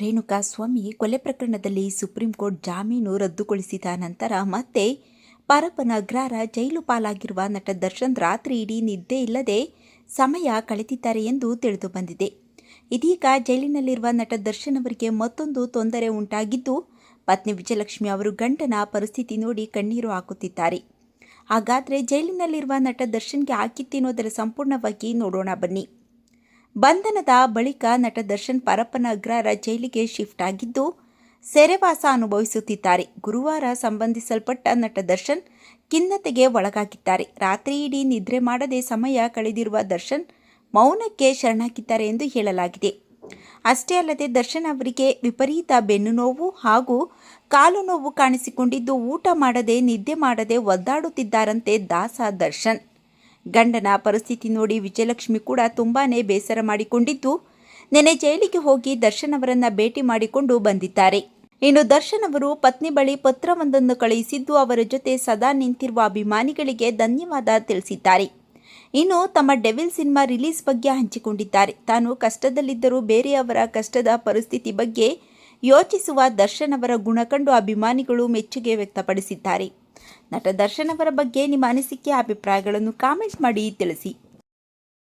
ರೇಣುಕಾಸ್ವಾಮಿ ಕೊಲೆ ಪ್ರಕರಣದಲ್ಲಿ supreme court ಜಾಮೀನು ರದ್ದುಗೊಳಿಸಿದ ನಂತರ ಮತ್ತೆ ಪರಪ್ಪನ ಅಗ್ರಾರ ಜೈಲು ಪಾಲಾಗಿರುವ ನಟ ದರ್ಶನ್ ರಾತ್ರಿ ಇಡೀ ನಿದ್ದೆ ಇಲ್ಲದೆ ಸಮಯ ಕಳೆದಿದ್ದಾರೆ ಎಂದು ತಿಳಿದು ಬಂದಿದೆ. ಇದೀಗ ಜೈಲಿನಲ್ಲಿರುವ ನಟ ದರ್ಶನ್ ಅವರಿಗೆ ಮತ್ತೊಂದು ತೊಂದರೆ ಉಂಟಾಗಿದ್ದು, ಪತ್ನಿ ವಿಜಯಲಕ್ಷ್ಮಿ ಅವರು ಗಂಡನ ಪರಿಸ್ಥಿತಿ ನೋಡಿ ಕಣ್ಣೀರು ಹಾಕುತ್ತಿದ್ದಾರೆ. ಹಾಗಾದರೆ ಜೈಲಿನಲ್ಲಿರುವ ನಟ ದರ್ಶನ್ಗೆ ಆಗಿತ್ತೇನೋದರ ಸಂಪೂರ್ಣವಾಗಿ ನೋಡೋಣ ಬನ್ನಿ. ಬಂಧನದ ಬಳಿಕ ನಟ ದರ್ಶನ್ ಪರಪ್ಪನ ಅಗ್ರಹಾರ ಜೈಲಿಗೆ ಶಿಫ್ಟ್ ಆಗಿದ್ದು, ಸೆರೆವಾಸ ಅನುಭವಿಸುತ್ತಿದ್ದಾರೆ. ಗುರುವಾರ ಸಂಬಂಧಿಸಲ್ಪಟ್ಟ ನಟ ದರ್ಶನ್ ಖಿನ್ನತೆಗೆ ಒಳಗಾಗಿದ್ದಾರೆ. ರಾತ್ರಿ ಇಡೀ ನಿದ್ರೆ ಮಾಡದೆ ಸಮಯ ಕಳೆದಿರುವ ದರ್ಶನ್ ಮೌನಕ್ಕೆ ಶರಣಾಗಿದ್ದಾರೆ ಎಂದು ಹೇಳಲಾಗಿದೆ. ಅಷ್ಟೇ ಅಲ್ಲದೆ ದರ್ಶನ್ ಅವರಿಗೆ ವಿಪರೀತ ಬೆನ್ನು ನೋವು ಹಾಗೂ ಕಾಲು ನೋವು ಕಾಣಿಸಿಕೊಂಡಿದ್ದು, ಊಟ ಮಾಡದೆ, ನಿದ್ದೆ ಮಾಡದೆ ಒದ್ದಾಡುತ್ತಿದ್ದಾರಂತೆ ದಾಸ ದರ್ಶನ್. ಗಂಡನ ಪರಿಸ್ಥಿತಿ ನೋಡಿ ವಿಜಯಲಕ್ಷ್ಮಿ ಕೂಡ ತುಂಬಾನೇ ಬೇಸರ ಮಾಡಿಕೊಂಡಿದ್ದು, ನೆನೆ ಜೈಲಿಗೆ ಹೋಗಿ ದರ್ಶನ್ ಅವರನ್ನ ಭೇಟಿ ಮಾಡಿಕೊಂಡು ಬಂದಿದ್ದಾರೆ. ಇನ್ನು ದರ್ಶನ್ ಅವರು ಪತ್ನಿ ಬಳಿ ಪತ್ರವೊಂದನ್ನು ಕಳುಹಿಸಿದ್ದು, ಅವರ ಜೊತೆ ಸದಾ ನಿಂತಿರುವ ಅಭಿಮಾನಿಗಳಿಗೆ ಧನ್ಯವಾದ ತಿಳಿಸಿದ್ದಾರೆ. ಇನ್ನು ತಮ್ಮ ಡೆವಿಲ್ ಸಿನಿಮಾ ರಿಲೀಸ್ ಬಗ್ಗೆ ಹಂಚಿಕೊಂಡಿದ್ದಾರೆ. ತಾನು ಕಷ್ಟದಲ್ಲಿದ್ದರೂ ಬೇರೆಯವರ ಕಷ್ಟದ ಪರಿಸ್ಥಿತಿ ಬಗ್ಗೆ ಯೋಚಿಸುವ ದರ್ಶನ್ ಅವರ ಗುಣ ಕಂಡು ಅಭಿಮಾನಿಗಳು ಮೆಚ್ಚುಗೆ ವ್ಯಕ್ತಪಡಿಸಿದ್ದಾರೆ. ನಟ ದರ್ಶನ್ ಅವರ ಬಗ್ಗೆ ನಿಮ್ಮ ಅನಿಸಿಕೆ, ಅಭಿಪ್ರಾಯಗಳನ್ನು ಕಾಮೆಂಟ್ ಮಾಡಿ ತಿಳಿಸಿ.